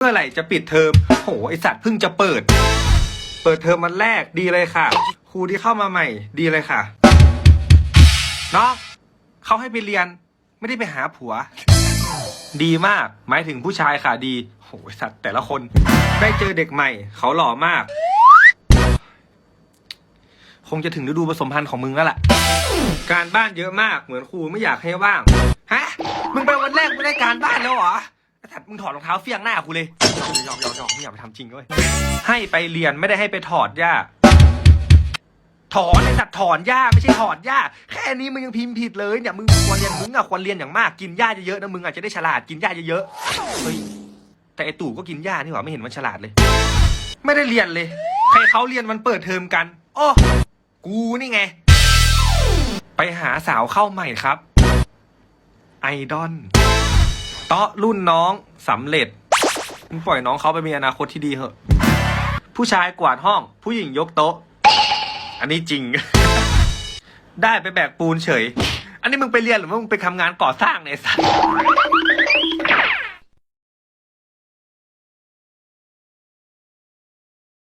เมื่อไหร่จะปิดเทอมโหไอสัตว์เพิ่งจะเปิด เปิดเทอมวันแรกดีเลยค่ะ ครูที่เข้ามาใหม่ ดีเลยค่ะน้องเขาให้ไปเรียน ไม่ได้ไปหาผัว ดีมาก หมายถึงผู้ชายค่ะดีโหสัตว์แต่ละคน ได้เจอเด็กใหม่ เขาหล่อมาก คงจะถึงฤดูผสมพันธุ์ของมึงแล้วล่ะ การบ้านเยอะมากเหมือนครูไม่อยากให้ว่าง ฮะ มึงไปวันแรกไม่ได้การบ้านแล้วเหรอ มึงถอดรองเท้าเฟี้ยงหน้ากูเลยยอมยอมยอมไม่อยากไปทำจริงด้วยให้ไปเรียนไม่ได้ให้ไปถอดหญ้าถอนไอ้สัตว์ถอนหญ้าไม่ใช่ถอดหญ้าแค่นี้มึงยังพิมพ์ผิดเลยเนี่ยมึงควรเรียนมึงอะควรเรียนอย่างมากกินหญ้าเยอะๆนะมึงอาจจะได้ฉลาดกินหญ้าเยอะๆเฮ้ยแต่ไอตู่ก็กินหญ้านี่หว่าไม่เห็นมันฉลาดเลย ไม่ได้เรียนเลย ใครเขาเรียนมันเปิดเทอมกันโอ้กูนี่ไง ไปหาสาวเข้าใหม่ครับ ไอดอล เตาะรุ่นน้องสำเร็จมึงปล่อยน้องเขาไปมีอนาคตที่ดีเหอะ ผู้ชายกวาดห้อง ผู้หญิงยกโต๊ะ อันนี้จริง ได้ไปแบกปูนเฉย อันนี้มึงไปเรียนหรือว่ามึงไปทำงานก่อสร้างเนี่ยสัส